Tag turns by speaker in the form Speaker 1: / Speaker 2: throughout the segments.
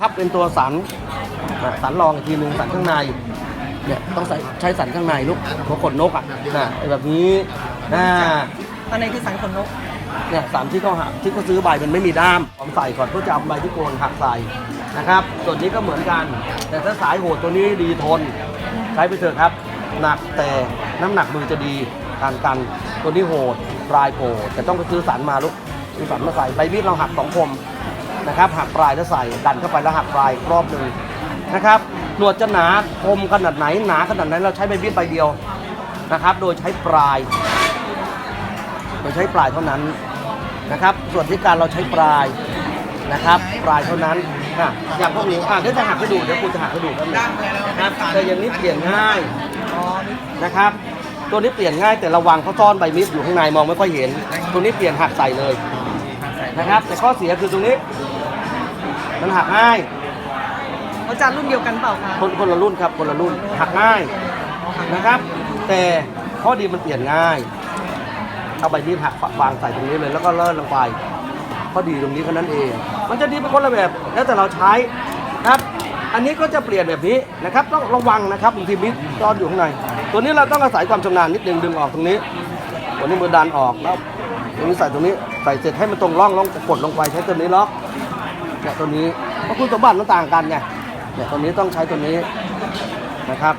Speaker 1: ครับเป็นตัวสันอะสันรองอีกทีหนึ่งสันข้างในเนี่ยต้องใส่ใช้สันข้างในลูกหัวขนนกอะนะไอ้แบบนี้อ่า
Speaker 2: ตอนนี้คือสันขนนก
Speaker 1: เนี่ยสามที่เขาหักที่เขาซื้อใบมันไม่มีด้ามผมใส่ก่อนเพื่อจะเอาใบที่โกนหักใส่นะครับ ส่วนนี้ก็เหมือนกัน แต่ถ้าสายโหดตัวนี้ดีทน ใช้ไปเถอะครับ หนักแต่น้ำหนักมือจะดีต่างกันตัวนี้โหดปลายโผล่แต่ต้องไปซื้อสันมาลูกซื้อสันมาใส่ใบมีดเราหักสองคม นะครับหักปลายแล้วใส่ดันเข้าไปแล้วหักปลายรอบหนึ่งนะครับหนวดจะหนาคมขนาดไหนหนาขนาดไหนเราใช้ใบมีดใบเดียวนะครับ โดยใช้ปลายโดยใช้ปลายเท่านั้นนะครับ ส่วนที่การเราใช้ปลายนะครับปลายเท่านั้นอะอย่างพวกนี้อะเดี๋ยวจะหักให้ดูเดี๋ยวคุณจะหักให้ดูแป๊บนึงนะครับแต่อย่างนี้เปลี่ยนง่าย
Speaker 2: อ๋อนี่
Speaker 1: นะครับ ตัวนี้เปลี่ยนง่ายแต่ระวังเขาซ่อนใบมิดอยู่ข้างในมองไม่ค่อยเห็น ตัวนี้เปลี่ยนหักใส่เลยนะครับ แต่ข้อเสียคือตรงนี้ มันหักง่าย
Speaker 2: อาจารย์รุ่นเดียวกันเปล่าคะ
Speaker 1: คนคนละรุ่นครับคนละรุ่นหักง่ายนะครับ แต่ข้อดีมันเปลี่ยนง่ายเอาใบมีดหักวางใส่ตรงนี้เลยแล้วก็เลื่อนลงไปข้อดีตรงนี้แค่นั้นเอง มันจะดีเป็นคนละแบบแล้วแต่เราใช้ครับ อันนี้ก็จะเปลี่ยนแบบนี้นะครับ ต้องระวังนะครับบางทีมิดซ่อนอยู่ข้างใน ตัวนี้เราต้องอาศัยความชำนาญนิดนึงดึงออกตรงนี้ตัวนี้มือดันออกแล้วตรงนี้ใส่ตรงนี้ใส่เสร็จให้มันตรงร่องลงกดลงไปใช้ตัวนี้ล็อก เนี่ยตัวนี้เพราะคุณสมบัติมันต่างกันไงเนี่ยตัวนี้ต้องใช้ตัวนี้นะครับ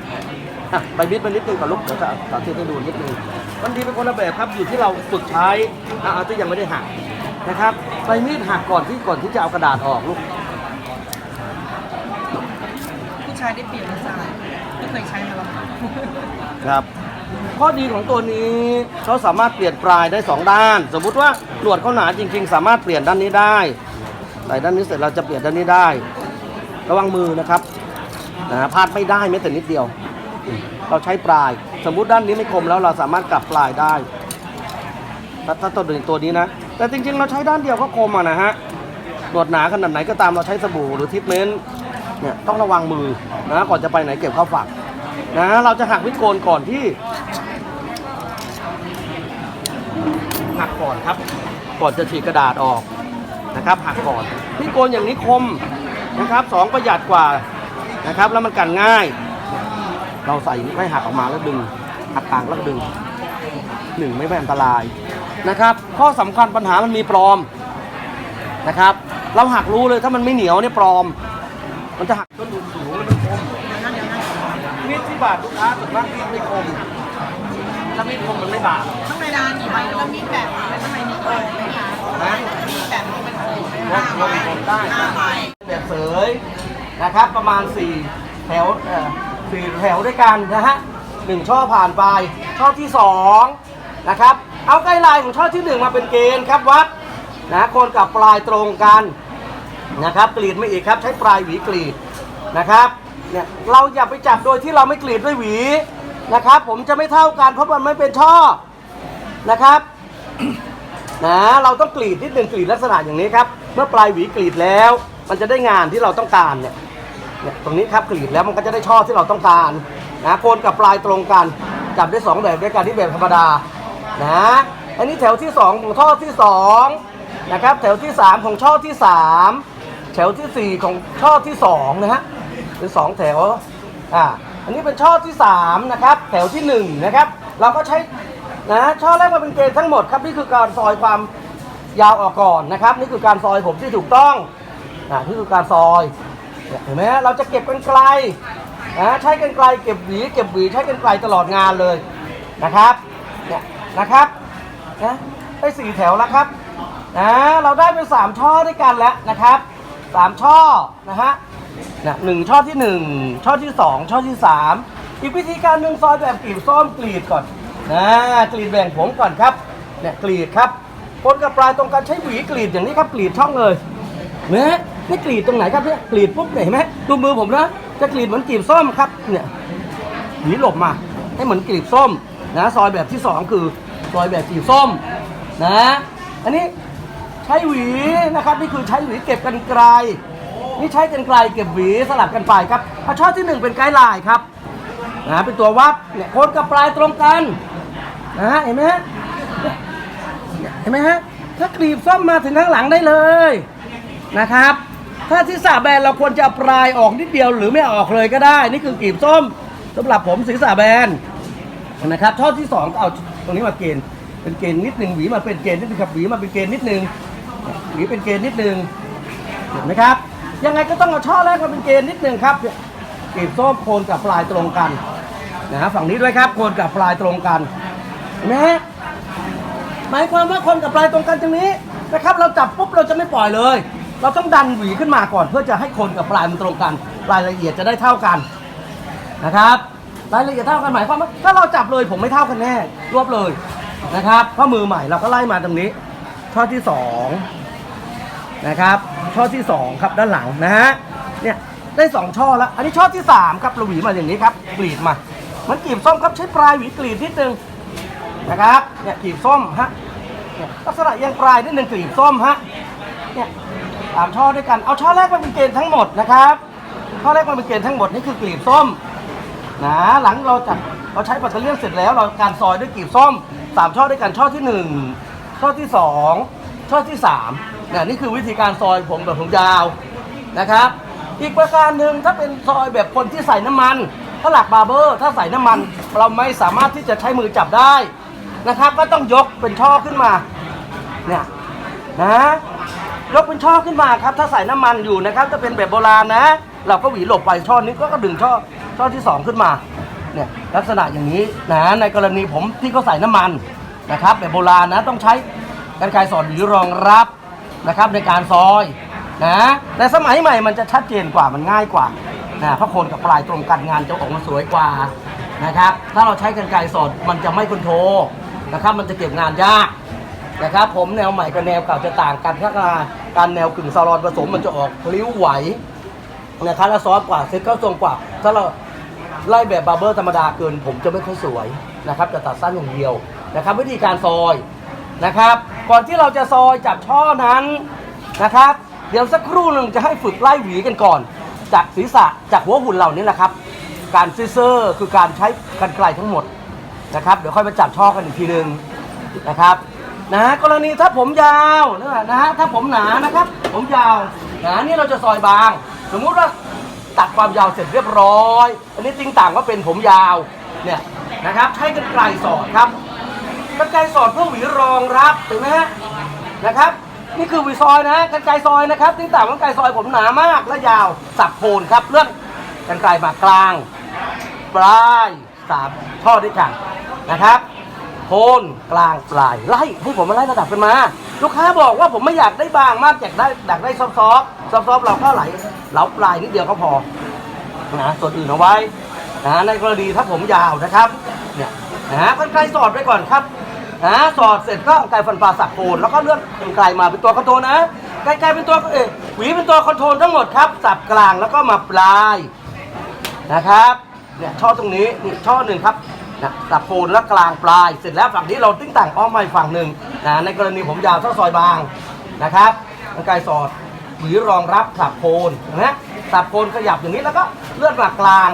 Speaker 1: อะใบมิดไปนิดนึงก่อนลูกเดี๋ยวจะสาธิตให้ดูนิดนึงมันดีเป็นคนละแบบครับอยู่ที่เราฝึกใช้อะเอาที่ยังไม่ได้หักนะครับใบมีดหักก่อนที่ก่อนที่จะเอากระดาษออกลูก
Speaker 2: ผู้ชายได้เปลี่ยนอาจารย์ไม่เคยใช้มาหรอก
Speaker 1: ครับข้อดีของตัวนี้เขาสามารถเปลี่ยนปลายได้สองด้าน สมมุติว่าหนวดเขาหนาจริง ๆ สามารถเปลี่ยนด้านนี้ได้ ใส่ด้านนี้เสร็จเราจะเปลี่ยนด้านนี้ได้ ระวังมือนะครับนะพลาดไม่ได้แม้แต่นิดเดียว เราใช้ปลาย สมมุติด้านนี้ไม่คมแล้วเราสามารถกลับปลายได้ถ้าตัวนี้ตัวนี้นะ แต่จริงๆ เราใช้ด้านเดียวก็คมอะนะฮะหนวดหนาขนาดไหนก็ตามเราใช้สบู่หรือทิปเมนต์เนี่ยต้องระวังมือนะก่อนจะไปไหนเก็บเข้าฝักนะเราจะหักวิโกนก่อนที่หักก่อนครับ ก่อนจะฉีกกระดาษออก นะครับหักก่อนวิดโกนอย่างนี้คมนะครับสองประหยัดกว่านะครับแล้วมันกันง่าย เราใส่ไม่หักออกมาแล้วดึงหักกลางแล้วดึงหนึ่งไม่เป็นอันตรายนะครับ ข้อสำคัญปัญหามันมีปลอมนะครับ เราหักรู้เลยถ้ามันไม่เหนียวเนี่ยปลอม มันจะหักต้นทุนสูงแล้วมันคมมีดที่บาดลูกค้าส่วนมากมีดไม่คมถ้ามีดคมมันไม่บาด
Speaker 2: ข้างในร้านกี่ใบแล้วมีแบบเป็นข้างในนี้เลยไหมคะ
Speaker 1: นะ
Speaker 2: มีแบบนี้เป็น โอ่งไหม
Speaker 1: ได้
Speaker 2: ห้าใบ
Speaker 1: แบบเสยนะครับประมาณ 4 แถวเอ่อสี่แถวด้วยกันนะฮะหนึ่งช่อผ่านไป ช่อที่ 2 นะครับ เอาไกด์ไลน์ของช่อที่ 1 มาเป็นเกณฑ์ครับวัดนะคนกับปลายตรงกันนะครับกรีดไม่อีกครับใช้ปลายหวีกรีดนะครับเนี่ยเราอย่าไปจับโดยที่เราไม่กรีดด้วยหวีนะครับ ผมจะไม่เท่ากันเพราะมันไม่เป็นช่อนะครับ นะเราต้องกรีดนิดหนึ่งกรีดลักษณะอย่างนี้ครับ เมื่อปลายหวีกรีดแล้ว มันจะได้งานที่เราต้องการเนี่ยเนี่ยตรงนี้ครับกรีดแล้วมันก็จะได้ช่อที่เราต้องการนะโคนกับปลายตรงกันจับได้สองแบบด้วยกันที่แบบธรรมดานะอันนี้แถวที่สองของช่อที่สองนะครับแถวที่สามของช่อที่สามแถวที่สี่ของช่อที่สองนะฮะเป็นสองแถวอ่าอันนี้เป็นช่อที่สามนะครับแถวที่หนึ่งนะครับเราก็ใช้ นะช่อแรกมาเป็นเกณฑ์ทั้งหมดครับนี่คือการซอยความยาวออกก่อนนะครับ นี่คือการซอยผมที่ถูกต้องนะนี่คือการซอยเห็นไหมฮะเราจะเก็บกันไกลนะใช้กันไกลเก็บหวีเก็บหวีใช้กันไกลตลอดงานเลยนะครับเนี่ยนะครับนะได้สี่แถวแล้วครับนะเราได้เป็นสามช่อด้วยกันแล้วนะครับสามช่อนะฮะนะหนึ่งช่อที่หนึ่งช่อที่สองช่อที่สามอีกวิธีการหนึ่งซอยแบบกรีบซ้อมกรีดก่อน นะกรีดแบ่งผมก่อนครับเนี่ยกรีดครับคนกับปลายตรงกันใช้หวีกรีดอย่างนี้ครับกรีดช่องเลยเนไหมนี่กรีดตรงไหนครับเนี่ยกรีดปุ๊บเนี่ยเห็นไหมดูมือผมนะจะกรีดเหมือนกรีบส้มครับเนี่ยหวีหลบมาให้เหมือนกรีบส้มนะซอยแบบที่สองคือซอยแบบกรีบส้มนะอันนี้ใช้หวีนะครับนี่คือใช้หวีเก็บกันไกลนี่ใช้กันไกลเก็บหวีสลับกันไปครับเอาช่อที่หนึ่งเป็นไกด์ไลน์ครับ นะเป็นตัววัดเนี่ยโคนกับปลายตรงกันนะฮะเห็นไหมฮะเห็นไหมฮะถ้ากรีบส้มมาถึงข้างหลังได้เลยนะครับ ถ้าที่สาแบนเราควรจะปลายออกนิดเดียวหรือไม่ออกเลยก็ได้ นี่คือกลีบส้มสำหรับผมศีรษะแบนนะครับช่อที่สองก็เอาตรงนี้มาเกณฑ์เป็นเกณฑ์นิดหนึ่งหวีมาเป็นเกณฑ์นิดนึงครับหวีมาเป็นเกณฑ์นิดนึงหวีเป็นเกณฑ์นิดนึงเห็นไหมครับยังไงก็ต้องเอาช่อแรกมาเป็นเกณฑ์นิดนึงครับ กลีบส้มโคนกับปลายตรงกันนะฮะฝั่งนี้ด้วยครับโคนกับปลายตรงกันเห็นไหมฮะหมายความว่าโคนกับปลายตรงกันตรงนี้นะครับ เราจับปุ๊บเราจะไม่ปล่อยเลย เราต้องดันหวีขึ้นมาก่อน เพื่อจะให้โคนกับปลายมันตรงกัน รายละเอียดจะได้เท่ากันนะครับรายละเอียดเท่ากันหมายความว่าถ้าเราจับเลยผมไม่เท่ากันแน่รวบเลยนะครับเพราะมือใหม่เราก็ไล่มาตรงนี้ช่อที่สองนะครับช่อที่สองครับด้านหลังนะฮะเนี่ย ได้สองช่อแล้วอันนี้ช่อที่สามครับเราหวีมาอย่างนี้ครับกรีดมาเหมันกรีบส้มครับใช้ปลายหวีกรีดนิดนึงนะครับเนี่ยกลีบส้มฮะลักษณะเอียงปลายนิดนึงกลีบส้มฮะเนี่ยสามช่อด้วยกันเอาช่อแรกมาเป็นเกณฑ์ทั้งหมดนะครับช่อแรกมาเป็นเกณฑ์ทั้งหมดนี่คือกลีบส้มนะหลังเราจัดเราใช้ปัตเตอร์เลียนเสร็จแล้วเราการซอยด้วยกลีบส้มสามช่อด้วยกันช่อที่หนึ่งช่อที่สองช่อที่สามเนี่ยนี่คือวิธีการซอยผมแบบผมยาวนะครับ อีกประการหนึ่งถ้าเป็นซอยแบบคนที่ใส่น้ำมันถ้าหลักบาร์เบอร์ ถ้าใส่น้ำมัน เราไม่สามารถที่จะใช้มือจับได้นะครับ ก็ต้องยกเป็นช่อขึ้นมาเนี่ยนะยกเป็นช่อขึ้นมาครับ ถ้าใส่น้ำมันอยู่นะครับจะเป็นแบบโบราณนะ เราก็หวีหลบไปช่อนี้ก็ดึงช่อช่อที่สองขึ้นมาเนี่ยลักษณะอย่างนี้นะในกรณีผมที่เขาใส่น้ำมันนะครับ แบบโบราณนะต้องใช้กรรไกรสอดหวีรองรับนะครับในการซอย นะแต่สมัยใหม่มันจะชัดเจนกว่ามันง่ายกว่านะเพราะโคนกับปลายตรงกันงานจะออกมาสวยกว่านะครับ ถ้าเราใช้กรรไกรสอดมันจะไม่คอนโทรนะครับ มันจะเก็บงานยากนะครับ ผมแนวใหม่กับแนวเก่าจะต่างกันถ้าการแนวกึ่งซาลอนผสมมันจะออกพลิ้วไหวนะครับและซอฟกว่าเซ็ตเข้าทรงกว่า ถ้าเราไล่แบบบาร์เบอร์ธรรมดาเกิน ผมจะไม่ค่อยสวยนะครับจะตัดสั้นอย่างเดียวนะครับ วิธีการซอยนะครับ ก่อนที่เราจะซอยจับช่อนั้นนะครับ เดี๋ยวสักครู่หนึ่งจะให้ฝึกไล่หวีกันก่อน จากศีรษะจากหัวหุ่นเหล่านี้แหละครับ การซิเซอร์คือการใช้กันไกลทั้งหมดนะครับ เดี๋ยวค่อยมาจับช่อกันอีกทีหนึ่งนะครับนะกรณีถ้าผมยาวนะนะฮะถ้าผมหนานะครับ ผมยาวหนานี่เราจะซอยบาง สมมุติว่าตัดความยาวเสร็จเรียบร้อย อันนี้ติ้งต่างว่าเป็นผมยาวเนี่ยนะครับใช้กันไกลสอดครับกันไกลสอดเพื่อหวีรองรับถูกไหมฮะนะครับ นี่คือวีซอยนะกันไกลซอยนะครับติ้งต่างกันไกลซอยผมหนามากและยาวสับโคนครับเลื่อนกันไกลมากลาง ปลายสามช่อด้วยกันนะครับโคนกลางปลายไล่ให้ผมมาไล่ระดับกันมา ลูกค้าบอกว่าผมไม่อยากได้บางมากอยากได้อยากได้ซอฟซอฟซอฟซอฟเราก็ไหลเหลาปลายนิดเดียวก็พอนะส่วนอื่นเอาไว้นะในกรณีถ้าผมยาวนะครับเนี่ยนะกันไกลสอดไปก่อนครับ นะสอดเสร็จก็เอาไกลฟันปลาสับโคนแล้วก็เลื่อนกันไกลมาเป็นตัวคอนโทรลนะไกลๆเป็นตัวเออหวีเป็นตัวคอนโทรลทั้งหมดครับสับกลางแล้วก็มาปลายนะครับเนี่ยช่อตรงนี้นี่ช่อหนึ่งครับนะตับโคนและกลางปลาย เสร็จแล้วฝั่งนี้เราติ้งต่างอ้อมมาอีกฝั่งหนึ่งนะในกรณีผมยาวเท่าซอยบางนะครับกรรไกรสอดหรือรองรับสับโคนนะสับโคนขยับอย่างนี้แล้วก็เลื่อนมากลาง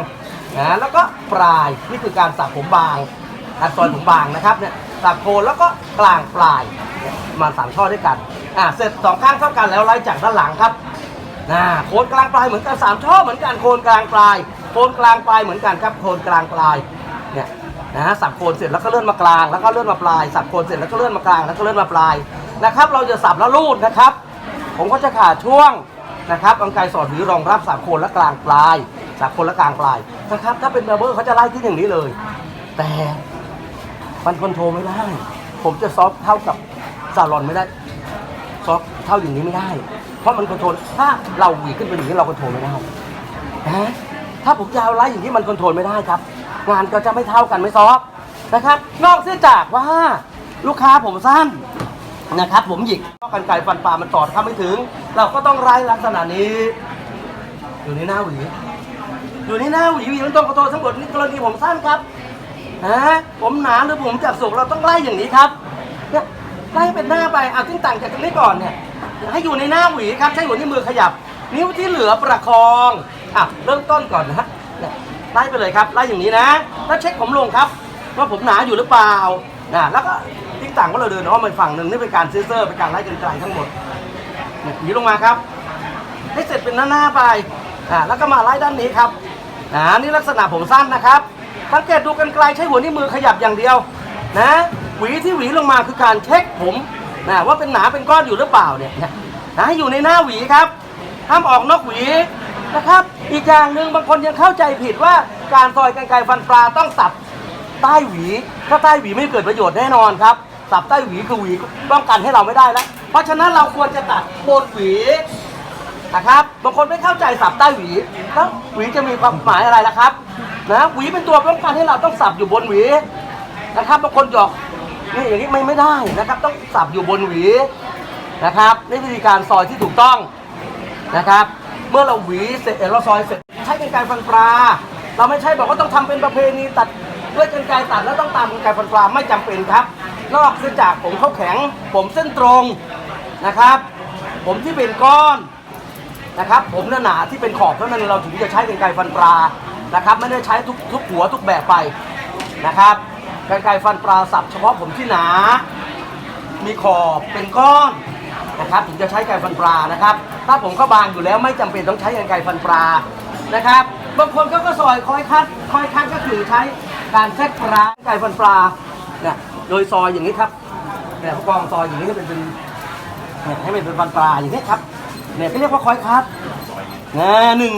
Speaker 1: นะแล้วก็ปลายนี่คือการสับผมบางการซอยผมบางนะครับเนี่ย สับโคนแล้วก็กลางปลายมาสามช่อด้วยกันอ่าเสร็จสองข้างเท่ากันแล้วไล่จากด้านหลังครับนะโคนกลางปลายเหมือนกันสามช่อเหมือนกันโคนกลางปลายโคนกลางปลายเหมือนกันครับโคนกลางปลายเนี่ยนะสับโคนเสร็จแล้วก็เลื่อนมากลางแล้วก็เลื่อนมาปลายสับโคนเสร็จแล้วก็เลื่อนมากลางแล้วก็เลื่อนมาปลายนะครับ เราจะสับแล้วรูดนะครับ ผมก็จะขาดช่วงนะครับอังไกรสอดหรือรองรับสับโคนและกลางปลายสับโคนและกลางปลายนะครับ ถ้าเป็นเบอร์เบอร์เขาจะไล่ที่อย่างนี้เลย แต่ มันคอนโทรลไม่ได้ ผมจะซอฟเท่ากับซาลอนไม่ได้ ซอฟเท่าอย่างนี้ไม่ได้ เพราะมันคอนโทรลถ้าเราหวีขึ้นไปอย่างนี้เราคอนโทรลไม่ได้นะถ้าผมยาวไล่อย่างนี้มันคอนโทรลไม่ได้ครับ งานก็จะไม่เท่ากันไม่ซอฟนะครับ นอกเสียจากว่าลูกค้าผมสั้นนะครับ ผมหยิกกันไก่ฟันปลามันตอดเข้าไม่ถึง เราก็ต้องไล่ลักษณะนี้ อยู่ในหน้าหวีอยู่ในหน้าหวีหวีมันต้องคอนโทรลทั้งหมดนี่กรณีผมสั้นครับ ฮะผมหนาหรือผมจับสุกเราต้องไล่อย่างนี้ครับเนี่ยไล่เป็นหน้าไปเอาทิ้งต่างจากตรงนี้ก่อนเนี่ยให้อยู่ในหน้าหวีครับใช้หัวนิ้วมือขยับ นิ้วที่เหลือประคองอะเริ่มต้นก่อนนะฮะไล่ไปเลยครับไล่อย่างนี้นะแล้วเช็คผมลงครับว่าผมหนาอยู่หรือเปล่านะแล้วก็ทิ้งต่างก็เราเดินอ้อมไปฝั่งหนึ่งนี่เป็นการเซอร์เป็นการไล่กันไกลทั้งหมดเนี่ยหวีลงมาครับให้เสร็จเป็นหน้าๆไปอ่าแล้วก็มาไล่ด้านนี้ครับอ่านี่ลักษณะผมสั้นนะครับ สังเกตดูกันไกลใช้หัวนิ้วมือขยับอย่างเดียวนะหวีที่หวีลงมาคือการเช็คผมนะว่าเป็นหนาเป็นก้อนอยู่หรือเปล่าเนี่ยนะให้อยู่ในหน้าหวีครับห้ามออกนอกหวีนะครับ อีกอย่างหนึ่งบางคนยังเข้าใจผิดว่าการซอยกันไกรฟันปลาต้องสับใต้หวี ถ้าใต้หวีไม่เกิดประโยชน์แน่นอนครับ สับใต้หวีคือหวีป้องกันให้เราไม่ได้แล้วเพราะฉะนั้นเราควรจะตัดบนหวี นะครับบางคนไม่เข้าใจสับใต้หวีแล้วหวีจะมีความหมายอะไรล่ะครับนะหวีเป็นตัวป้องกันให้เราต้องสับอยู่บนหวีนะครับบางคนหยอกนี่อย่างนี้ไม่ไม่ได้นะครับ ต้องสับอยู่บนหวีนะครับนี่วิธีการซอยที่ถูกต้องนะครับ เมื่อเราหวีเสร็จเราซอยเสร็จใช้กรรไกรฟันปลา เราไม่ใช่บอกว่าต้องทำเป็นประเพณีตัดด้วยกรรไกตัดแล้วต้องตามกรรไกฟันปลาไม่จำเป็นครับ นอกจากผมเขาแข็ง ผมเส้นตรงนะครับ ผมที่เป็นก้อน นะครับผมหนาๆที่เป็นขอบเท่านั้นเราถึงจะใช้กรรไกรฟันปลานะครับไม่ได้ใช้ทุกทุกหัวทุกแบบไปนะครับกรรไกรฟันปลาสับเฉพาะผมที่หนา มีขอบเป็นก้อนนะครับถึงจะใช้ไก่ฟันปลานะครับ ถ้าผมก็บางอยู่แล้วไม่จำเป็นต้องใช้ไก่ฟันปลานะครับบางคนเขาก็ซอยคอยคัดคอยคัดก็คือใช้การแทรกปลาไก่ฟันปลาเนี่ยโดยซอยอย่างนี้ครับเนี่ยผู้กองซอยอย่างนี้ให้เป็นเป็นให้มันเป็นฟันปลาอย่างนี้ครับ เนี่ยก็เรียกว่าคอยคัดนะหนึ่ง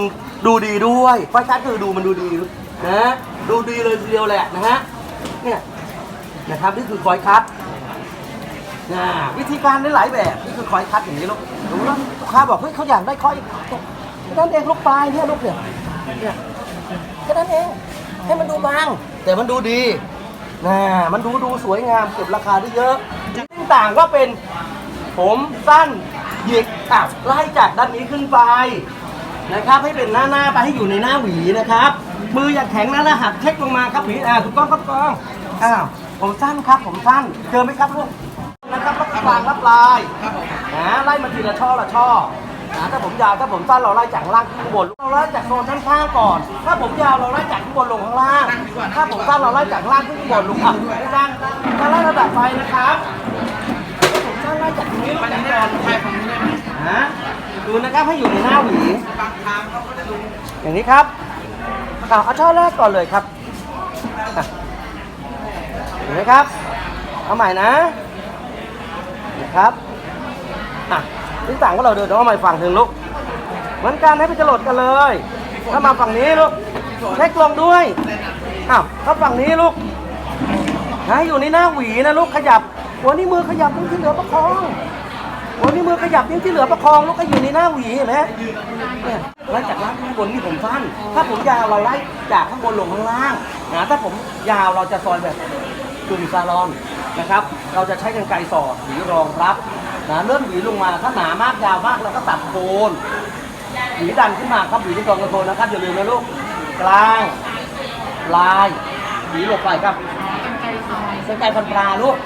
Speaker 1: ดูดีด้วยคอยคัดคือดูมันดูดีนะดูดีเลยทีเดียวแหละนะฮะเนี่ยนะครับนี่คือคอยคัดนะวิธีการได้หลายแบบนี่คือคอยคัดอย่างนี้ลูกรู้แล้วลูกค้าบอกเฮ้ยเขาอยากได้คอยแค่นั้นเองลูกปลายเนี่ยลูกเนี่ยเนี่ยแค่นั้นเองให้มันดูบาง แต่มันดูดีนะมันดูดูสวยงามเก็บราคาได้เยอะซึ่งต่างว่าเป็นผมสั้น หยิกอะไล่จากด้านนี้ขึ้นไปนะครับ ให้เป็นหน้าหน้าไปให้อยู่ในหน้าหวีนะครับ มืออย่าแข็งนะแล้วหักเช็คลงมาครับหวีอ่าถูกต้องครับก้องอ้าวผมสั้นครับ ผมสั้นเจอไหมครับลูกนะครับรับกลางรับลายนะไล่มาทีละช่อละช่อนะถ้าผมยาวถ้าผมสั้นเราไล่จากข้างล่างขึ้นข้างบนเราไล่จากโซนด้นข้างก่อน ถ้าผมยาวเราไล่จากข้างบนลงข้างล่าง ถ้าผมสั้นเราไล่จากข้างล่างขึ้นข้างบนลงอะไม่ได้ถ้าไล่ระดับไฟนะครับ ไล่จากตรงนี้ลงจากก่อนนะดูนะครับให้อยู่ในหน้าหวีอย่างนี้ครับเอาเอาช่อแรกก่อนเลยครับเห็นไหมครับ เอาใหม่นะนะครับอะที่ต่างก็เราเดินเอาใหม่ฝั่งถึงลูกเหมือนกันให้ไปจรดกันเลย ถ้ามาฝั่งนี้ลูกเช็คลงด้วยอ้าวถ้าฝั่งนี้ลูกให้อยู่ในหน้าหวีนะลูกขยับ หัวนี้วมือขยับนิ้วที่เหลือประคองหัวนี้วมือขยับนิ้วที่เหลือประคองลูกก็อยู่ในหน้าหวีเห็นไหมเนี่ยไล่จากล่างข้างบนนี่ผมสั้นถ้าผมยาวเราไล่จากข้างบนลงข้างล่างนะถ้าผมยาวเราจะซอยแบบกึ่งซาลอนนะครับ เราจะใช้กรรไกรสอดหวีรองรับนะเลื่อนหวีลงมาถ้าหนามากยาวมากเราก็ตัดโคนหวีดันขึ้นมาครับหวีที่กองกระโคนนะครับอย่าลืมนะลูกกลางปลายหวีหลบไปครับกรรไกรฟันปลาลูก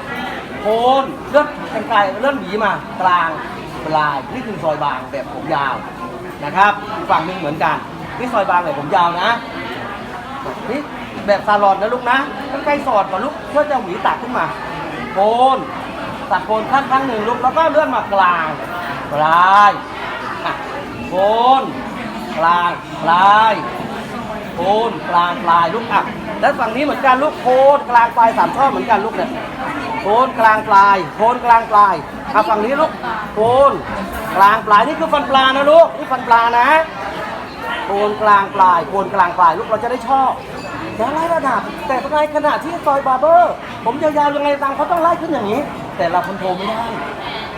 Speaker 1: โคนเลื่อนกรรไกรเลื่อนหวีมากลางปลายนี่คือซอยบางแบบผมยาวนะครับอีกฝั่งหนึงเหมือนกันนี่ซอยบางแบบผมยาวนะนี่แบบซาลอนนะลูกนะต้องใกล้สอดก่อนลูกเพื่อจะหวีตัดขึ้นมาโคนตัดโคนข้างข้างหนึ่งลูกแล้วก็เลื่อนมากลางปลายอะโคนกลางปลาย นกลางปลายลูกอะแล้วฝั่งนี้เหมือนกันลูกโคนกลางปลายสามช่อเหมือนกันลูกเนี่ยโคนกลางปลายโคนกลางปลายอะฝั่งนี้ลูกโคนกลางปลายนี่คือฟันปลานะลูกนี่ฟันปลานะโคนกลางปลายโคนกลางปลายลูกเราจะได้ชอบแต่ไล่ระดับ แต่ในขณะที่ซอยบาร์เบอร์ ผมยาวๆยังไงตามเขาต้องไล่ขึ้นอย่างนี้ แต่เราคอนโทรลไม่ได้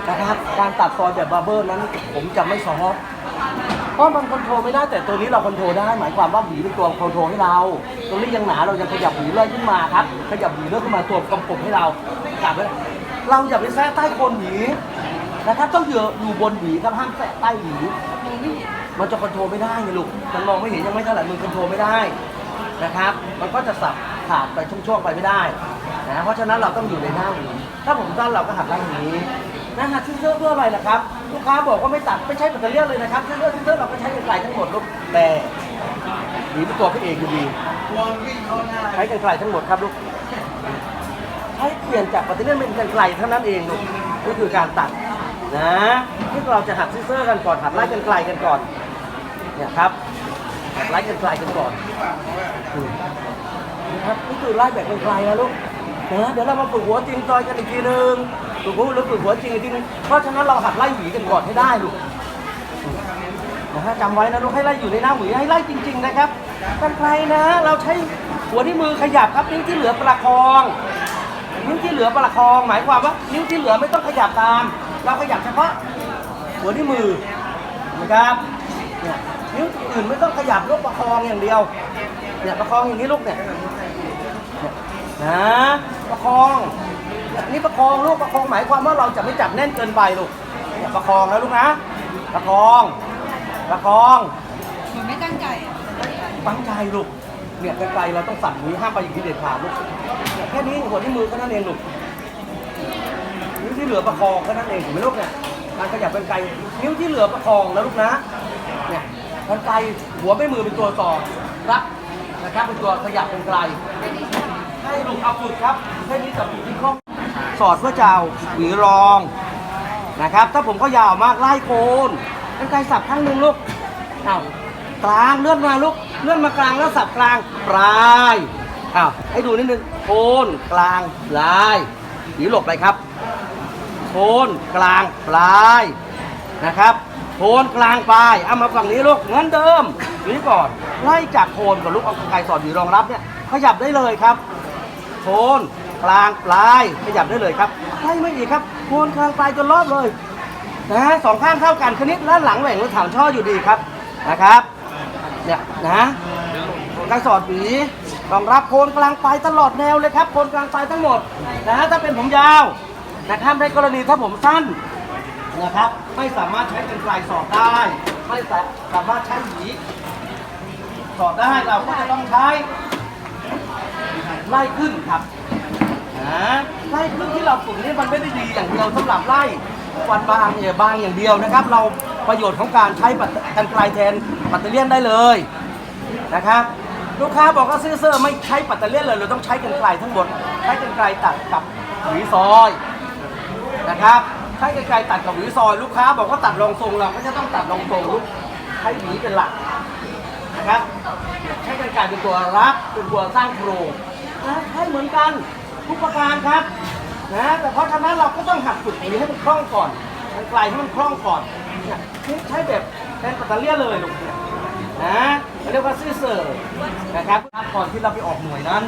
Speaker 1: นะครับการตัดซอยแบบบาร์เบอร์นั้น ผมจะไม่ซอฟต์ เพราะมันคอนโทรลไม่ได้แต่ตัวนี้เราคอนโทรลได้ หมายความว่าหวีเป็นตัวคอนโทรลให้เรา ตรงนี้ยังหนาเรายังขยับหวีเลื่อนขึ้นมาครับ ขยับหวีเลื่อนขึ้นมาตัวกำกบให้เรากลับไว้เราอย่าไปแทะใต้โคนหวีนะครับต้องอยู่อยู่บนหวีครับห้ามแตะใต้หวีมันจะคอนโทรลไม่ได้ไงลูกมันมองไม่เห็นยังไม่เท่าไหร่มือคอนโทรลไม่ได้นะครับ มันก็จะสับขาดไปช่วงๆไปไม่ได้นะเพราะฉะนั้นเราต้องอยู่ในหน้าหวีถ้าผมสั้นเราก็หักด้านนี้ นะหักชิ้นเสื้อเพื่ออะไรล่ะครับ ลูกค้าบอกว่าไม่ตัดไม่ใช่แบตเตอรี่เลยนะครับชิ้นเสื้อชิ้นเสื้อเราก็ใช้กันไกลทั้งหมดลูกแต่หวีเป็นตัวพระเอกอยู่ดีใช้กันไกลทั้งหมดครับลูกใช้เปลี่ยนจากแบตเตอรี่เป็นกันไกลเท่านั้นเองลูกนี่คือการตัดนะที่เราจะหัดซิเซอร์กันก่อนหัดไล่กันไกลกันก่อนเนี่ยครับหัดไล่กันไกลกันก่อนนะครับนี่คือไล่แบบไกลนะลูก นะเดี๋ยวเรามาฝึกหัวจริงจอยกันอีกทีนึงฝึกหัวหรือฝึกหัวจริงอีกทีนึงเพราะฉะนั้นเราหัดไล่หวีกันก่อนให้ได้ลูกนะฮะจำไว้นะลูกให้ไล่อยู่ในหน้าหวีให้ไล่จริง ๆ นะครับกันไกลนะ เราใช้หัวที่มือขยับครับนิ้วที่เหลือประคอง นิ้วที่เหลือประคอง หมายความว่า นิ้วที่เหลือไม่ต้องขยับตาม เราขยับเฉพาะหัวที่มือนะครับเนี่ยนิ้วอื่นไม่ต้องขยับลูกประคองอย่างเดียวเนี่ยประคองอย่างนี้ลูกเนี่ย นี่ยนะประคองเนี่ยนี่ประคองลูกประคองหมายความว่าเราจะไม่จับแน่นเกินไปลูกเนี่ยประคองนะลูกนะ ประคอง ประคอง
Speaker 2: เหมือนไม่ตั้งใจอะ
Speaker 1: ตั้งใจลูกเนี่ยไกลๆเราต้องสั่นนี้ห้ามไปอยู่ที่เด็ดขาดลูกเนี่ยแค่นี้หัวที่มือก็นั่นเองลูกนิ้วที่เหลือประคองก็นั่นเองเห็นไหมลูกเนี่ยการขยับเป็นไกลนิ้วที่เหลือประคองนะลูกนะเนี่ยกันไกลหัวไม่มือเป็นตัวต่อรับนะครับเป็นตัวขยับเป็นไกลให้ ลูกเอาฝึกครับแค่นี้กับฝึกที่คล่องสอดเพื่อจะเอาหวีรองนะครับ ถ้าผมก็ยาวมากไล่โคนกันไกลสับข้างหนึ่งลูกเอากลางเลื่อนมาลูกเลื่อนมากลางแล้วสับกลางปลายอ้าวให้ดูนิดนึงโคนกลางปลายหวีหลบไปครับโคนกลางปลายนะครับโคนกลางปลายเอามาฝั่งนี้ลูกเหมือนเดิมนี้ก่อนไล่จากโคนกับลูกเอาไกสอดอยู่รองรับเนี่ยขยับได้เลยครับ โคนกลางปลายขยับได้เลยครับไล่ไม่อีกครับโคนกลางปลายจนรอบเลยนะสองข้างเท่ากันคณิตและหลังแหว่งหรือถางช่ออยู่ดีครับนะครับเนี่ยนะไก่สอดหวีรองรับโคนกลางปลายตลอดแนวเลยครับโคนกลางปลายทั้งหมดนะถ้าเป็นผมยาวนะครับในกรณีถ้าผมสั้นนะครับไม่สามารถใช้เป็นปลายสอดได้ ไม่สาสามารถใช้หวีสอดได้เราก็จะต้องใช้ ไล่ขึ้นครับนะไล่ขึ้นที่เราฝึกนี่มันไม่ได้ดีอย่างเดียวสำหรับไล่ฟันบางเนี่ยบางอย่างเดียวนะครับ เราประโยชน์ของการใช้กันไกลแทนปัตเตอร์เลียนได้เลยนะครับลูกค้าบอกว่าซื้อเสื้อไม่ใช้ปัตเตอร์เลียนเลยเราต้องใช้กันไกลทั้งหมดใช้กันไกลตัดกับหวีซอยนะครับใช้กันไกลตัดกับหวีซอย ลูกค้าบอกว่าตัดรองทรงเราก็จะต้องตัดรองทรงลูกใช้หวีเป็นหลัก นะครับ ใช้ไกลๆเป็นตัวรับเป็นตัวสร้างโครงนะให้เหมือนกันทุกประการครับนะแต่เพราะฉะนั้นเราก็ต้องหัดฝึกหวีให้มันคล่องก่อนไกลๆให้มันคล่องก่อนเนี่ยใช้แบบแทนปัตเตอร์เลียเลยลูกเนี่ยนะเรียกว่าซีเซอร์นะครับก่อนที่เราไปออกหน่วยนั้น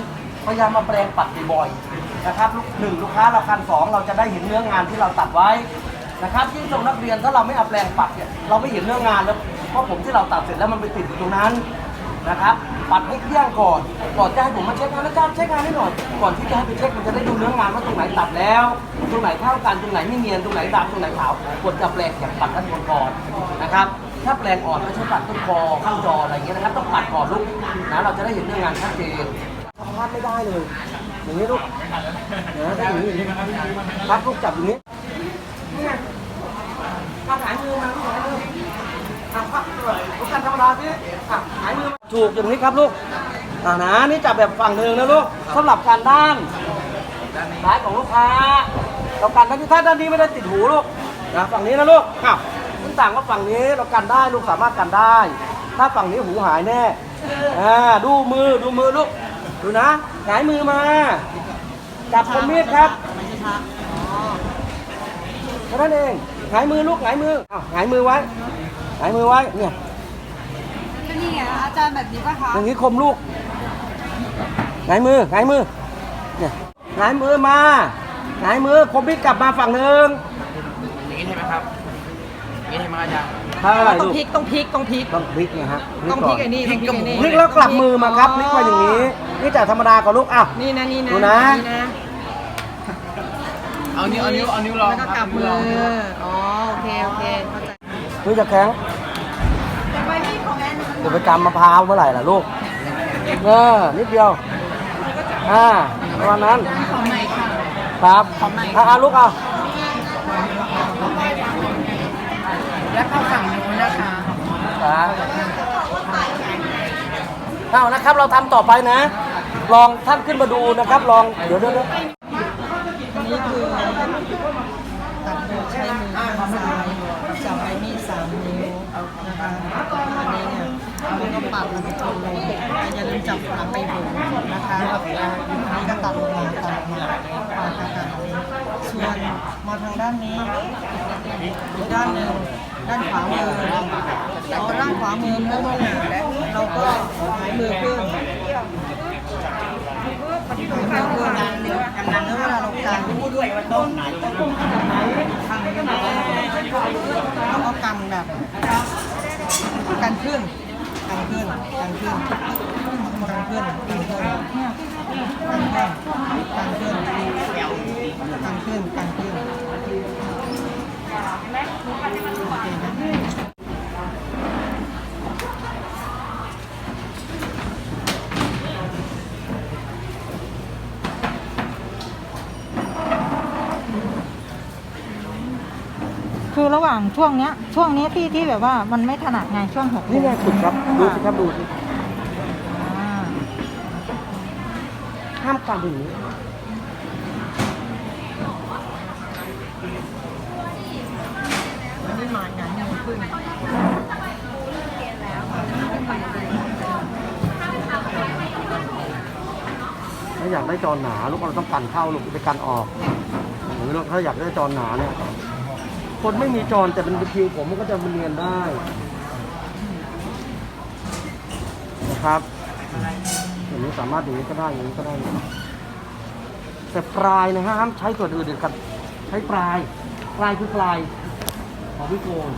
Speaker 1: พยายามมาแปลงปัดบ่อยๆนะครับลูกหนึ่งลูกค้าเราคันสองเราจะได้เห็นเนื้องานที่เราตัดไว้ นะครับยิ่งส่งนักเรียนถ้าเราไม่เอาแปลงปัดเนี่ยเราไม่เห็นเนื้องงานแล้วเพราะผมที่เราตัดเสร็จแล้วมันไปติดอยู่ตรงนั้นนะครับปัดให้เกลี้ยงก่อนก่อนจะให้ผมมาเช็คงานอาจารย์เช็คงานให้หน่อยก่อนที่จะให้ไปเช็คมันจะได้ดูเนื้องานว่าตรงไหนตัดแล้ว ตรงไหนเท่ากันตรงไหนไม่เนียนตรงไหนดำตรงไหนขาวควรจะแปลงแข็งปัดด้านบนก่อนนะครับถ้าแปลงอ่อนก็ใช้ปัดต้นคอข้างจออะไรอย่างเงี้ยนะครับต้องปัดก่อนลูกนะเราจะได้เห็นเนื้องานชัดเจนพลาดไม่ได้เลยอย่างนี้ลูกนะถ้าอย่างนี้อย่างนี้ครับลูกจับอย่างนี้ เอาหายมือมาลูกหายมืออะพักเลยลูกกันธรรมดาสิอะหายมือมาถูกอย่างนี้ครับลูกอ่านะนี่จับแบบฝั่งหนึ่งนะลูกสำหรับการด้านซ้ายของลูกค้าเรากันด้านที่ถ้าด้านนี้ไม่ได้ติดหูลูกนะฝั่งนี้นะลูกอ้าวคุณต่างว่าฝั่งนี้เรากันได้ลูกสามารถกันได้ ถ้าฝั่งนี้หูหายแน่อ่าดูมือดูมือลูกดูนะหงายมือมาจับคมมีดครับ
Speaker 2: ไม่ใช่พักอ๋อ
Speaker 1: แค่นั้นเองห งายมือลูกหงายมืออ้าวหงายมือไว้หงายมือไว้เนี่ย
Speaker 2: ก็นี่ไงอาจารย์แบบนี้ป่ะคะ
Speaker 1: อย่างนี้คมลูกหงายมือหงายมือเนี่ยหงายมือมาหงายมือคมมีดกลับมาฝั่งหนึ่ง
Speaker 3: อย่างนี้ใช่ไหมครับอย่างนี้ใช่ไหมอาจารย์
Speaker 1: ใช่
Speaker 2: ต้อง
Speaker 1: ลูก
Speaker 2: พลิกต้องพลิกต้องพลิก
Speaker 1: ต้องพลิกนะฮะ
Speaker 2: ต้องพลิกไอ้นี่ต้องพลิกไอ้นี่
Speaker 1: พลิกแล้วกลับมือมาครับพลิกมาอย่างนี้ นี่จากธรรมดาก่อนลูกอ้าว
Speaker 2: นี่นะนี่นะ
Speaker 1: ดูนะ
Speaker 2: นะ
Speaker 3: เอานิ้วเอานิ้วเอานิ้วลอง
Speaker 2: แล้วก็
Speaker 3: ค
Speaker 2: กลั
Speaker 3: รั
Speaker 2: บบมื
Speaker 3: นิ้ว
Speaker 2: อ
Speaker 3: ลองนิ้วลอง
Speaker 2: อ๋อ โอเค โอเค เข้าใจ
Speaker 1: มือจะแข็งเดี๋ยวไปกำมะพร้าวเมื่อไหร่ล่ะลูก เออ นิดเดียว อ่าประมาณนั้น
Speaker 2: ของใหม่ค่ะ
Speaker 1: ครับอ่าลูกเอา
Speaker 2: แล้วเข้าฝั่งนู้นนะคะ
Speaker 1: ครับเอานะครับ เราทำต่อไปนะ ลองท่านขึ้นมาดูนะครับ ลอง เดี๋ยวเดี๋ยวเดี๋ยว
Speaker 2: อั นี้คือตัดหัวใช้มือซ้ายจับไอ้มีสามนิ้วนะคะอันนี้เนี่ยมันก็ปรับมันตรงเลยอย่าลืมจับหลังไปหัวนะคะอันนี้ก็ตัดลงมาตัดลงมานะคะส่วนมาทางด้านนี้ด้านหนึ่งด้านขวามือเอาด้านขวามือเพื่อเราก็หายมือเพื่อ ขึ้นหายมือขึ้นแล้วเวลาเรากางเราก็กันแบบกันขึ้นกันขึ้นกันขึ้นกันขึ้นกันขึ้นกันขึ้นกันขึ้นกันขึ้นกันขึ้นโอเคนะ
Speaker 4: คือ ระหว่างช่วงเนี้ย ช่วงเนี้ยที่ที่แบบว่ามันไม่ถนัดไงช่วงหก
Speaker 1: นี่ไงฝึกครับ ดูสิครับดูสิ
Speaker 4: อ่า
Speaker 1: ห้ามกันอย่างนี้
Speaker 2: อันนี้หมายหงายเงยขึ้น
Speaker 1: ถ้าอยากได้จอหนาลูกเราต้องกันเข้าลูกไปกันออกหรือถ้าอยากได้จอหนาเนี่ย คนไม่มีจรแต่เป็นคิวผมมันก็จะเรียนได้นะครับอย่างนี้สามารถอย่างนี้ก็ได้อย่างนี้ก็ได้ แต่ปลายนะฮะห้ามใช้ส่วนอื่นเด็ดขาดใช้ปลาย ปลายคือปลายของพี่โกน